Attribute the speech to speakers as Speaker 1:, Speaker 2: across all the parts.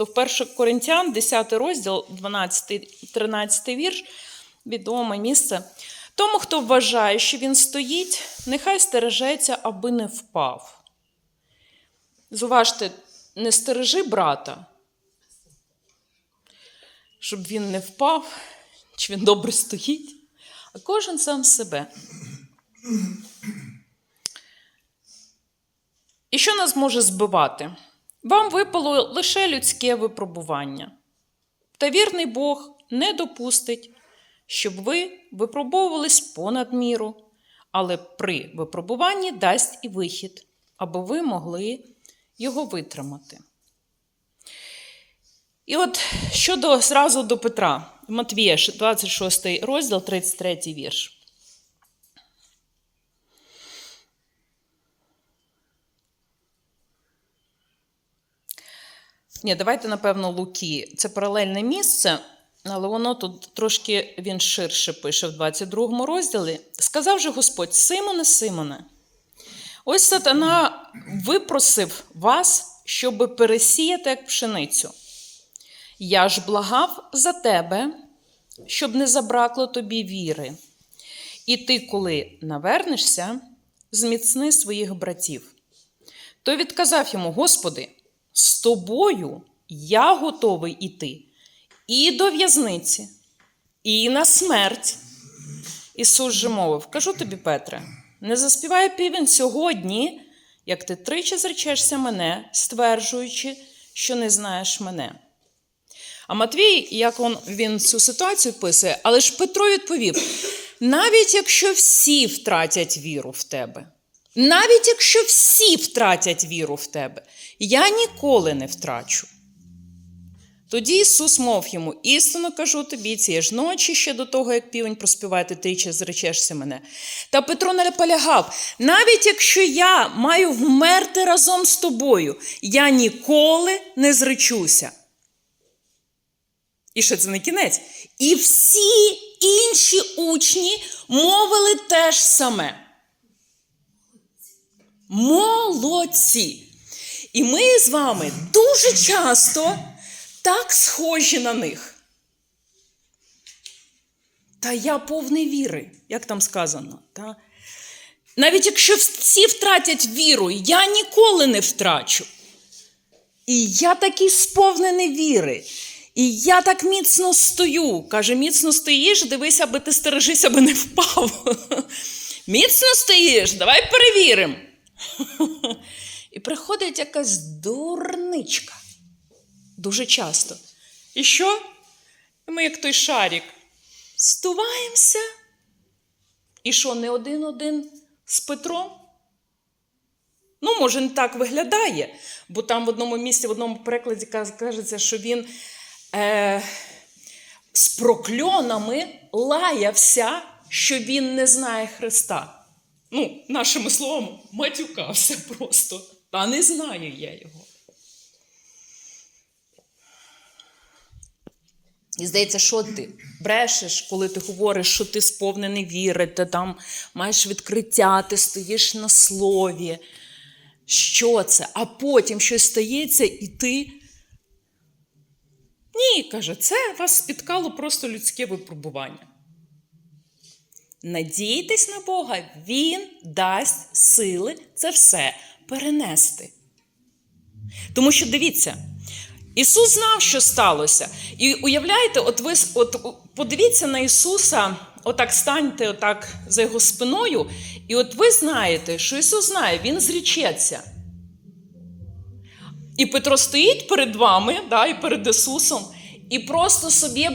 Speaker 1: То в 1 Коринтян, 10 розділ, 12, 13 вірш, відоме місце. Тому, хто вважає, що він стоїть, нехай стережеться, аби не впав. Зуважте, не стережи брата, щоб він не впав, чи він добре стоїть, а кожен сам себе. І що нас може збивати? Вам випало лише людське випробування. Та вірний Бог не допустить, щоб ви випробовувались понад міру, але при випробуванні дасть і вихід, аби ви могли його витримати. І от щодо зразу до Петра, Матвія, 26 розділ, 33 вірш. Ні, давайте, напевно, Луки. Це паралельне місце, але воно тут трошки він ширше пише в 22 розділі. Сказав же Господь: Симоне, Симоне, ось сатана випросив вас, щоби пересіяти як пшеницю. Я ж благав за тебе, щоб не забракло тобі віри. І ти, коли навернешся, зміцни своїх братів. Той відказав йому: Господи, з тобою я готовий іти і до в'язниці, і на смерть. Ісус же мовив: Кажу тобі, Петре, не заспіває півень сьогодні, як ти тричі зречешся мене, стверджуючи, що не знаєш мене. А Матвій, як он, він цю ситуацію писує, але ж Петро відповів: навіть якщо всі втратять віру в тебе, навіть якщо всі втратять віру в тебе, я ніколи не втрачу. Тоді Ісус мов йому: істинно кажу тобі, цієї ж ночі, ще до того, як півень проспіває, ти тричі зречешся мене. Та Петро не полягав, навіть якщо я маю вмерти разом з тобою, я ніколи не зречуся. І ще це не кінець. І всі інші учні мовили те ж саме. Молодці! І ми з вами дуже часто так схожі на них. Та я повний віри, як там сказано. Та? Навіть якщо всі втратять віру, я ніколи не втрачу. І я такий сповнений віри. І я так міцно стою. Каже, міцно стоїш, дивись, аби ти стережись, аби не впав. Міцно стоїш, давай перевіримо. І приходить якась дурничка. Дуже часто. І що? Ми, як той шарик, стуваємося. І що, не один-один з Петром? Ну, може, не так виглядає, бо там в одному місці, в одному перекладі кажеться, що він е, з прокльонами лаявся, що він не знає Христа. Ну, нашими словами, матюкався просто. Та не знаю я його. І здається, що ти брешеш, коли ти говориш, що ти сповнений віри, ти там маєш відкриття, ти стоїш на слові. Що це? А потім щось стається, і ти. Ні, каже, це вас спіткало просто людське випробування. Надійтесь на Бога, Він дасть сили це все перенести. Тому що дивіться, Ісус знав, що сталося. І уявляєте, от ви от подивіться на Ісуса, отак станьте отак за його спиною, і от ви знаєте, що Ісус знає, Він зрічеться. І Петро стоїть перед вами, да, і перед Ісусом, і просто собі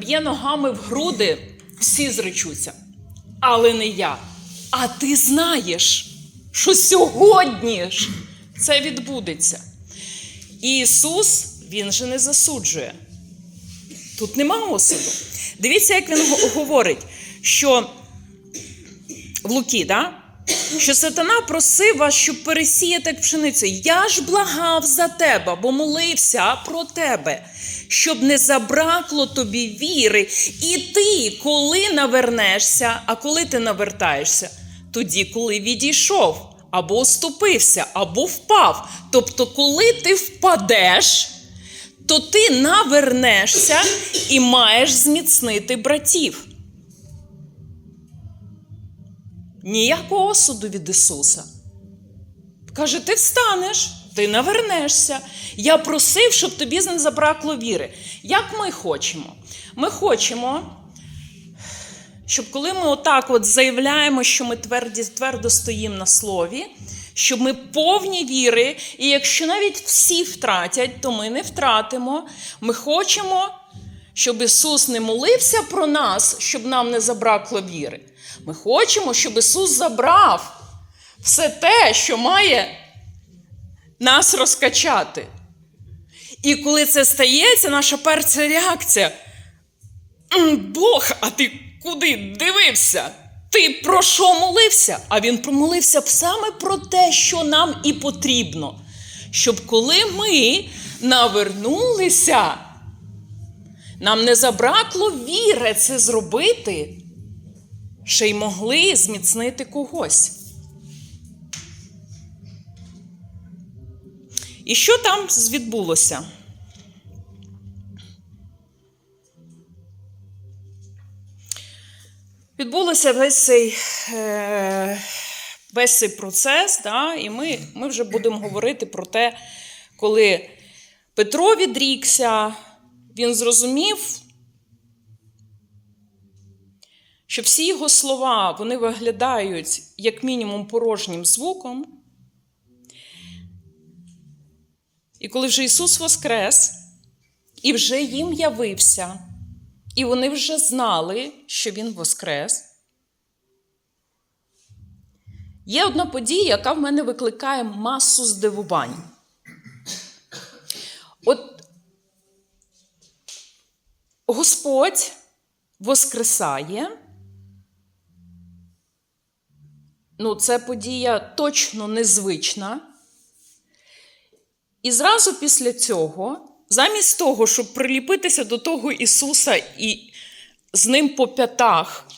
Speaker 1: б'є, ногами в груди, всі зречуться. Але не я. А ти знаєш, що сьогодні ж це відбудеться. Ісус, Він же не засуджує. Тут нема осуду. Дивіться, як він говорить, що в Луки, да? що сатана просив вас, щоб пересіяти пшеницю. Я ж благав за тебе, бо молився про тебе, щоб не забракло тобі віри. І ти, коли навернешся, а коли ти навертаєшся? Тоді, коли відійшов, або оступився, або впав. Тобто, коли ти впадеш, то ти навернешся і маєш зміцнити братів. Ніякого осуду від Ісуса. Каже, ти встанеш, ти навернешся. Я просив, щоб тобі не забракло віри. Як ми хочемо? Ми хочемо, щоб коли ми отак от заявляємо, що ми тверді, твердо стоїмо на слові, щоб ми повні віри, і якщо навіть всі втратять, то ми не втратимо. Ми хочемо, щоб Ісус не молився про нас, щоб нам не забракло віри. Ми хочемо, щоб Ісус забрав все те, що має нас розкачати. І коли це стається, наша перша реакція. Бог, а ти куди дивився? Ти про що молився? А він промолився саме про те, що нам і потрібно. Щоб коли ми навернулися, нам не забракло віри це зробити, ще й могли зміцнити когось. І що там відбулося? Відбулося весь цей, е, весь цей процес, да, і ми, ми вже будемо говорити про те, коли Петро відрікся, він зрозумів, що всі його слова вони виглядають як мінімум порожнім звуком. І коли вже Ісус воскрес і вже їм явився, і вони вже знали, що Він воскрес. Є одна подія, яка в мене викликає масу здивувань. От Господь воскресає. Ну, це подія точно незвична. І зразу після цього, замість того, щоб приліпитися до того Ісуса і з ним по п'ятах,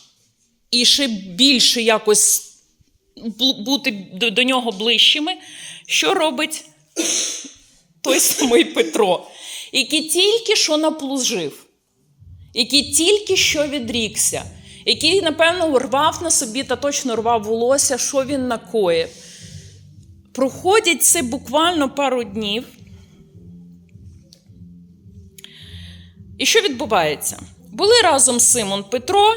Speaker 1: і ще більше якось бути до, нього ближчими, що робить той самий Петро, який тільки що наплужив, який тільки що відрікся, який, напевно, рвав на собі та точно рвав волосся, що він накоїв. Проходять це буквально пару днів. І що відбувається? Були разом Симон Петро,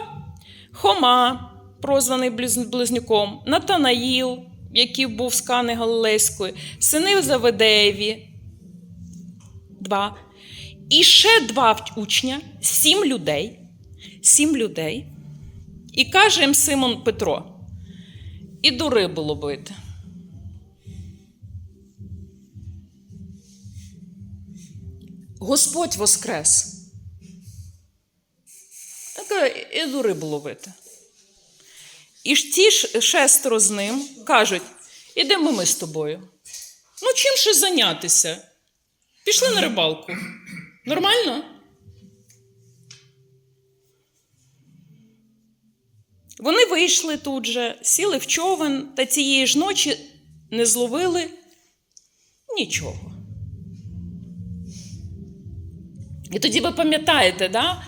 Speaker 1: Хома, прозваний Близнюком, Натанаїл, який був з Кани Галилейської, сини Заведеєві, два. І ще два учня, сім людей. Сім людей. І каже їм Симон Петро: іду рибу ловити. Господь воскрес. Він каже, іду рибу ловити. І ж ті шестеро з ним кажуть: ідемо ми з тобою. Ну, чим ще зайнятися? Пішли на рибалку. Нормально? Вони вийшли тут же, сіли в човен та цієї ж ночі не зловили нічого. І тоді ви пам'ятаєте, да?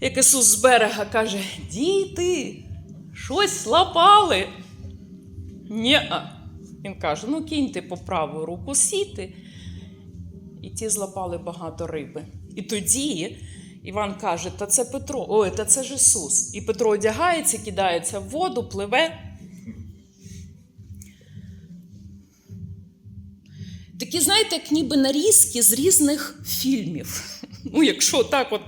Speaker 1: як Ісус з берега каже: Діти, щось лапали. ні Він каже: ну кіньте по праву руку сіти. І ті злапали багато риби. І тоді Іван каже: Та це Петро, ой, та це ж Ісус. І Петро одягається, кидається в воду, пливе. Такі, знаєте, як ніби нарізки з різних фільмів. Ну, якщо так от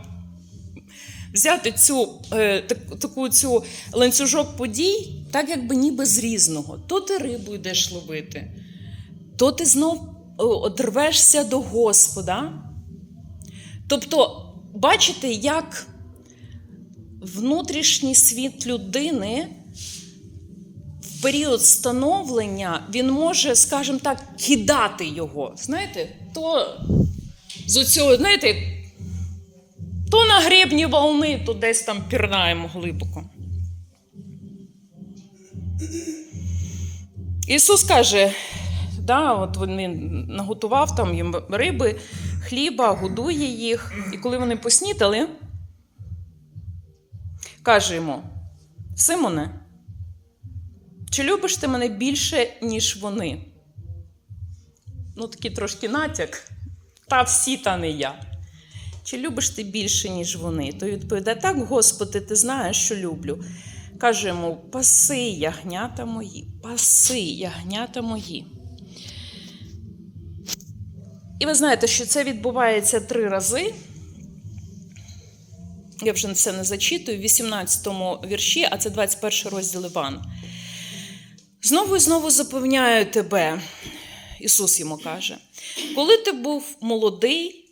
Speaker 1: взяти цю, е, так- таку цю ланцюжок подій, так якби ніби з різного. То ти рибу йдеш ловити, то ти знов е, одрвешся до Господа. Тобто, бачите, як внутрішній світ людини період становлення він може, скажімо так, кидати його. Знаєте, то з оцього, знаєте, то на гребні волни, то десь там пірнаємо глибоко. Ісус каже, да, от він наготував там їм риби, хліба, годує їх. І коли вони поснідали, каже йому: Симоне, чи любиш ти мене більше, ніж вони? Ну, такий трошки натяк. Та всі, та не я. Чи любиш ти більше, ніж вони? То відповідає: Так, Господи, ти знаєш, що люблю. Каже йому: паси ягнята мої, паси ягнята мої. І ви знаєте, що це відбувається три рази. Я вже все не зачитую, в 18 вірші, а це 21 розділ Іван. Знову і знову запевняю тебе, Ісус йому каже, коли ти був молодий,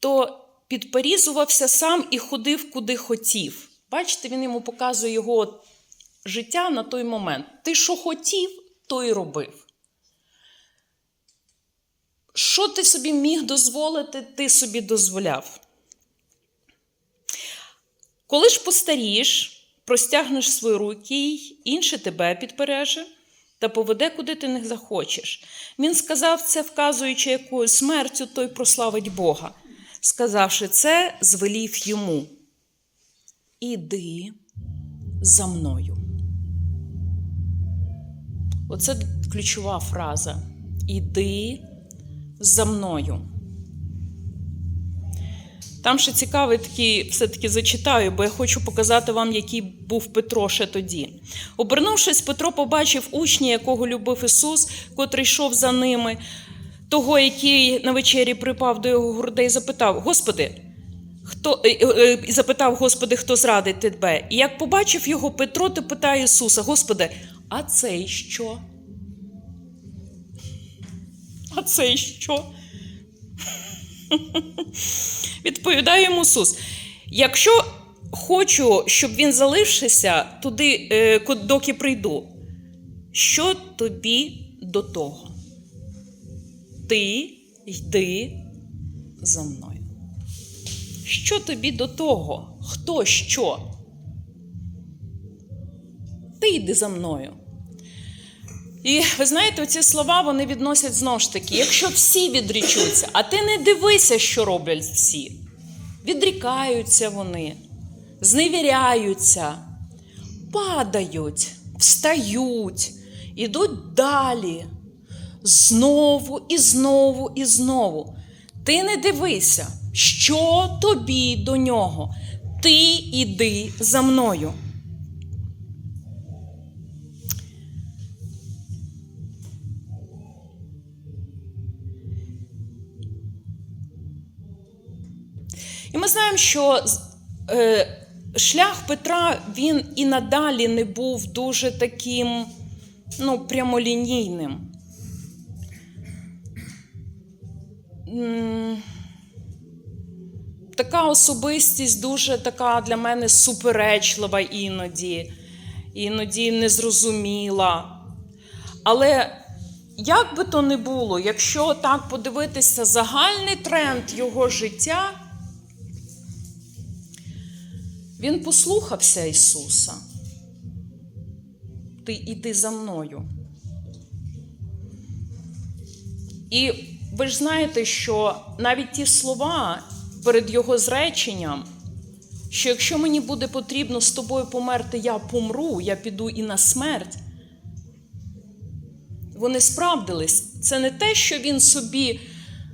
Speaker 1: то підперізувався сам і ходив куди хотів. Бачите, він йому показує його життя на той момент. Ти що хотів, то і робив. Що ти собі міг дозволити, ти собі дозволяв. Коли ж постарієш, простягнеш свої руки, й інше тебе підпереже та поведе, куди ти не захочеш. Він сказав це, вказуючи якою смертю, той прославить Бога. Сказавши це, звелів йому. Іди за мною. Оце ключова фраза. Іди за мною. Там ще цікавий такий, все-таки зачитаю, бо я хочу показати вам, який був Петро ще тоді. Обернувшись, Петро побачив учня, якого любив Ісус, котрий йшов за ними, того, який на вечері припав до його грудей, запитав: Господи, хто е, е, запитав, Господи, хто зрадить тебе? І як побачив його Петро, то питає Ісуса: Господи, а цей що? А цей що? Відповідає йому Ісус. Якщо хочу, щоб він залишився туди, е, доки прийду, що тобі до того? Ти йди за мною. Що тобі до того? Хто що? Ти йди за мною. І ви знаєте, ці слова вони відносять знову ж таки, якщо всі відрічуться, а ти не дивися, що роблять всі. Відрікаються вони, зневіряються, падають, встають, ідуть далі. Знову і знову і знову. Ти не дивися, що тобі до нього. Ти іди за мною. І ми знаємо, що е, шлях Петра він і надалі не був дуже таким ну, прямолінійним. Така особистість дуже така для мене суперечлива іноді, іноді незрозуміла. Але як би то не було, якщо так подивитися загальний тренд його життя, він послухався Ісуса. Ти іди за мною. І ви ж знаєте, що навіть ті слова перед Його зреченням, що якщо мені буде потрібно з тобою померти, я помру, я піду і на смерть. Вони справдились. Це не те, що він собі,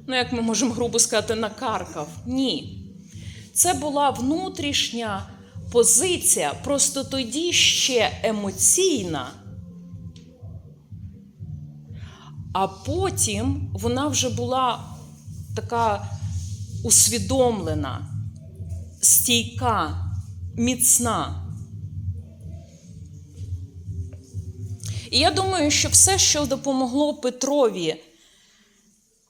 Speaker 1: ну як ми можемо грубо сказати, накаркав. Ні. Це була внутрішня позиція, просто тоді ще емоційна. А потім вона вже була така усвідомлена, стійка, міцна. І я думаю, що все, що допомогло Петрові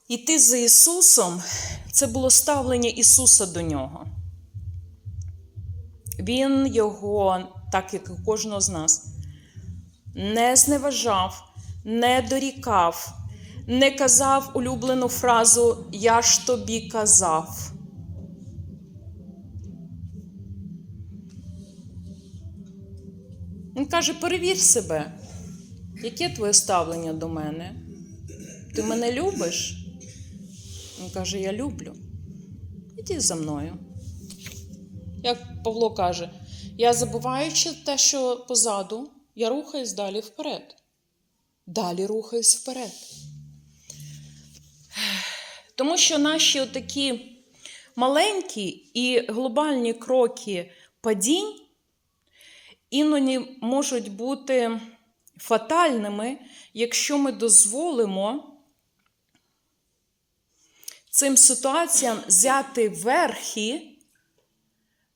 Speaker 1: йти за Ісусом, це було ставлення Ісуса до нього. Він його, так як і кожного з нас, не зневажав, не дорікав, не казав улюблену фразу Я ж тобі казав. Він каже: перевір себе, яке твоє ставлення до мене? Ти мене любиш? Він каже: Я люблю. Іди за мною. Як Павло каже, я забуваючи те, що позаду, я рухаюсь далі вперед. Далі рухаюсь вперед. Тому що наші такі маленькі і глобальні кроки падінь іноді можуть бути фатальними, якщо ми дозволимо цим ситуаціям взяти верхи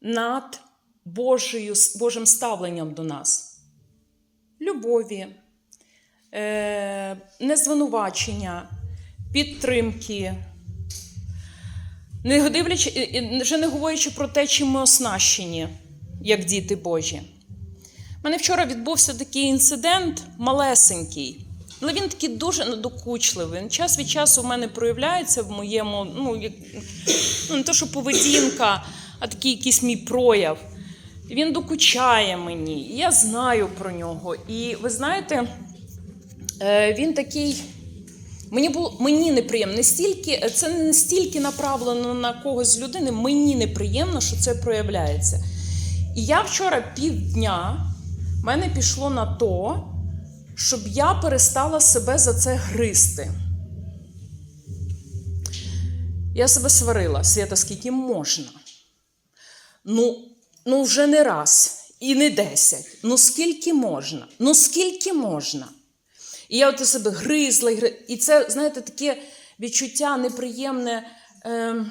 Speaker 1: над Божою, Божим ставленням до нас. Любові, е, незвинувачення, підтримки. Не дивлячи, вже не говорячи про те, чим ми оснащені, як діти Божі. У мене вчора відбувся такий інцидент малесенький, але він такий дуже надокучливий. Він час від часу в мене проявляється в моєму, ну, як, ну не то, що поведінка, а такий якийсь мій прояв. Він докучає мені, я знаю про нього. І ви знаєте, е, він такий. Мені було мені неприємно. Не стільки, це не стільки направлено на когось з людини, мені неприємно, що це проявляється. І я вчора півдня мене пішло на то, щоб я перестала себе за це гризти. Я себе сварила, Свята, скільки можна. Ну, ну вже не раз і не десять. Ну скільки можна? Ну скільки можна? І я от у себе гризла, і це, знаєте, таке відчуття неприємне, е,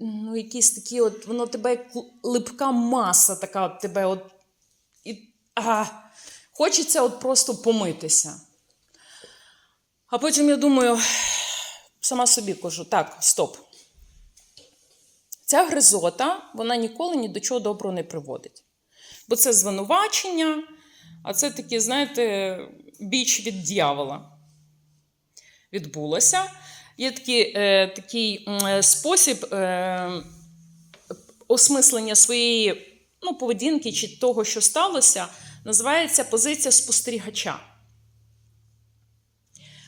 Speaker 1: ну, якісь такі, от, воно тебе як липка маса така от тебе от, і, а, хочеться от просто помитися. А потім я думаю, сама собі кажу, так, стоп. Ця гризота, вона ніколи ні до чого доброго не приводить. Бо це звинувачення, а це такі, знаєте, біч від дьявола. Відбулося. Є такий, е, такий е, спосіб е, осмислення своєї ну, поведінки чи того, що сталося, називається позиція спостерігача.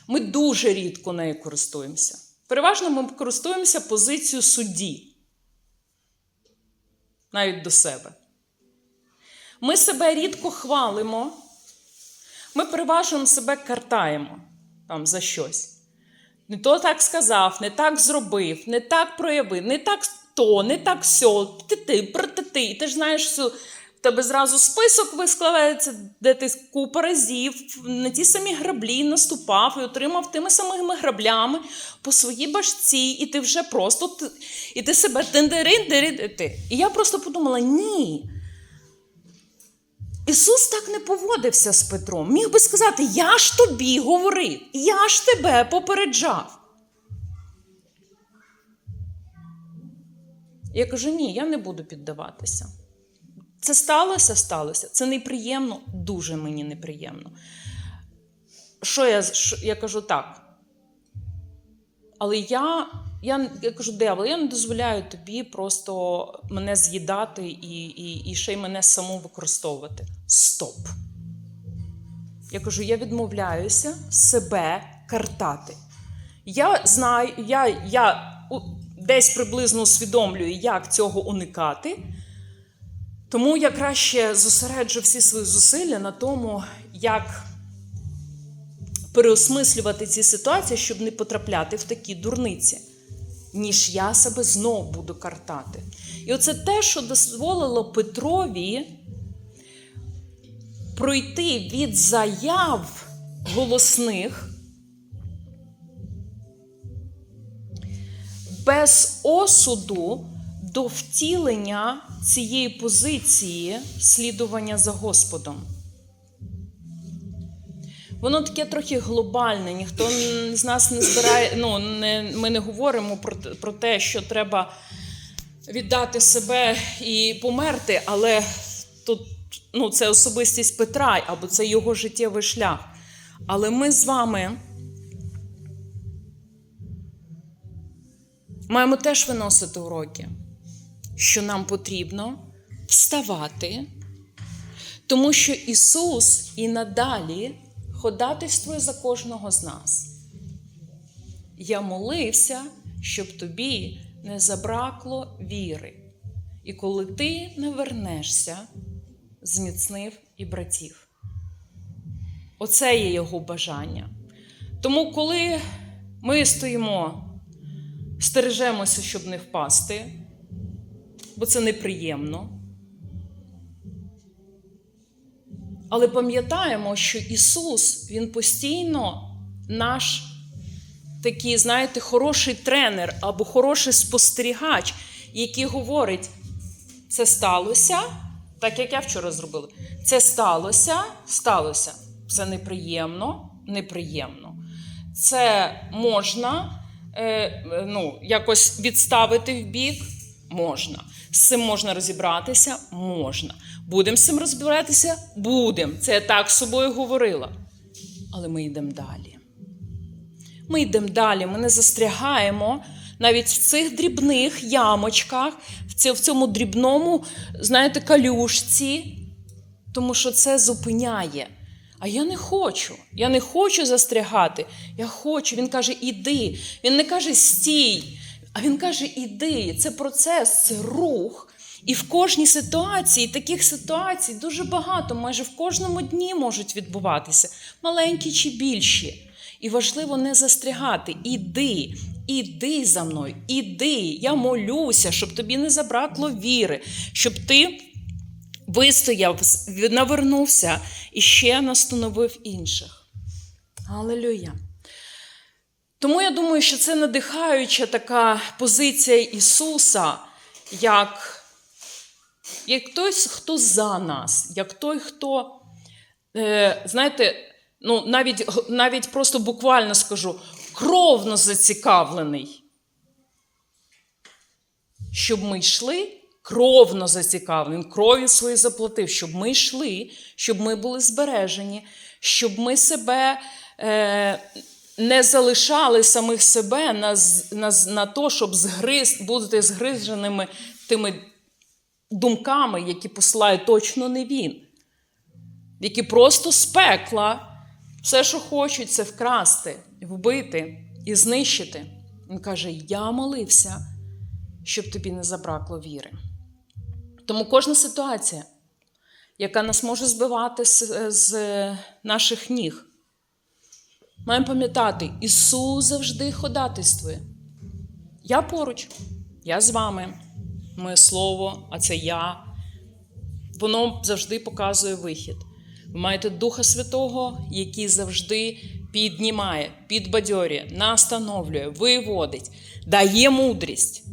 Speaker 1: Ми дуже рідко нею користуємося. Переважно ми користуємося позицією судді, навіть до себе. Ми себе рідко хвалимо, ми переважно себе картаємо там, за щось. Не то так сказав, не так зробив, не так проявив, не так то, не так сьо, ти ти, проти ти. Ти ж знаєш, що в тебе зразу список вискладається, де ти купа разів на ті самі граблі наступав і отримав тими самими граблями по своїй башці, і ти вже просто і ти себе тиндери ти. І я просто подумала: ні. Ісус так не поводився з Петром. Міг би сказати: Я ж тобі говорив, я ж тебе попереджав. Я кажу: ні, я не буду піддаватися. Це сталося, сталося. Це неприємно, дуже мені неприємно. Що я, що, я кажу так. Але я, я, я кажу, диявол, я не дозволяю тобі просто мене з'їдати і, і, і ще й мене саму використовувати. Стоп. Я кажу, я відмовляюся себе картати. Я знаю, я, я десь приблизно усвідомлюю, як цього уникати. Тому я краще зосереджу всі свої зусилля на тому, як переосмислювати ці ситуації, щоб не потрапляти в такі дурниці, ніж я себе знов буду картати. І оце те, що дозволило Петрові пройти від заяв голосних без осуду до втілення цієї позиції слідування за Господом. Воно таке трохи глобальне. Ніхто з нас не збирає. Ну, не, ми не говоримо про, про те, що треба віддати себе і померти, але тут ну, це особистість Петра або це його життєвий шлях. Але ми з вами маємо теж виносити уроки, що нам потрібно вставати, тому що Ісус і надалі ходатайствує за кожного з нас. Я молився, щоб тобі не забракло віри. І коли ти не вернешся, зміцнив і братів. Оце є його бажання. Тому, коли ми стоїмо, стережемося, щоб не впасти, бо це неприємно. Але пам'ятаємо, що Ісус, Він постійно наш такий, знаєте, хороший тренер або хороший спостерігач, який говорить: це сталося, так як я вчора зробила. Це сталося, сталося. Це неприємно, неприємно. Це можна е, ну, якось відставити в бік. Можна. З цим можна розібратися? Можна. Будемо з цим розбиратися? Будемо. Це я так з собою говорила. Але ми йдемо далі. Ми йдемо далі, ми не застрягаємо навіть в цих дрібних ямочках, в цьому дрібному, знаєте, калюшці, тому що це зупиняє. А я не хочу. Я не хочу застрягати. Я хочу. Він каже, іди. Він не каже стій, а він каже, іди. Це процес, це рух. І в кожній ситуації, таких ситуацій дуже багато, майже в кожному дні можуть відбуватися, маленькі чи більші. І важливо не застрягати. Іди, іди за мною, іди. Я молюся, щоб тобі не забракло віри, щоб ти вистояв, навернувся і ще настановив інших. Алелюя. Тому я думаю, що це надихаюча така позиція Ісуса, як, як той, хто за нас, як той, хто, е, знаєте, ну, навіть, навіть просто буквально скажу, кровно зацікавлений, щоб ми йшли, кровно зацікавлений, кров'ю свою заплатив, щоб ми йшли, щоб ми були збережені, щоб ми себе е, не залишали самих себе на, на, на то, щоб згриз, бути згриженими тими думками, які посилає точно не він, які просто з пекла все, що хочуть, це вкрасти, вбити і знищити. Він каже: Я молився, щоб тобі не забракло віри. Тому кожна ситуація, яка нас може збивати з, з наших ніг, маємо пам'ятати, Ісус завжди ходатайствує. Я поруч, я з вами, моє слово, а це я. Воно завжди показує вихід. Ви маєте Духа Святого, який завжди піднімає, підбадьорює, настановлює, виводить, дає мудрість.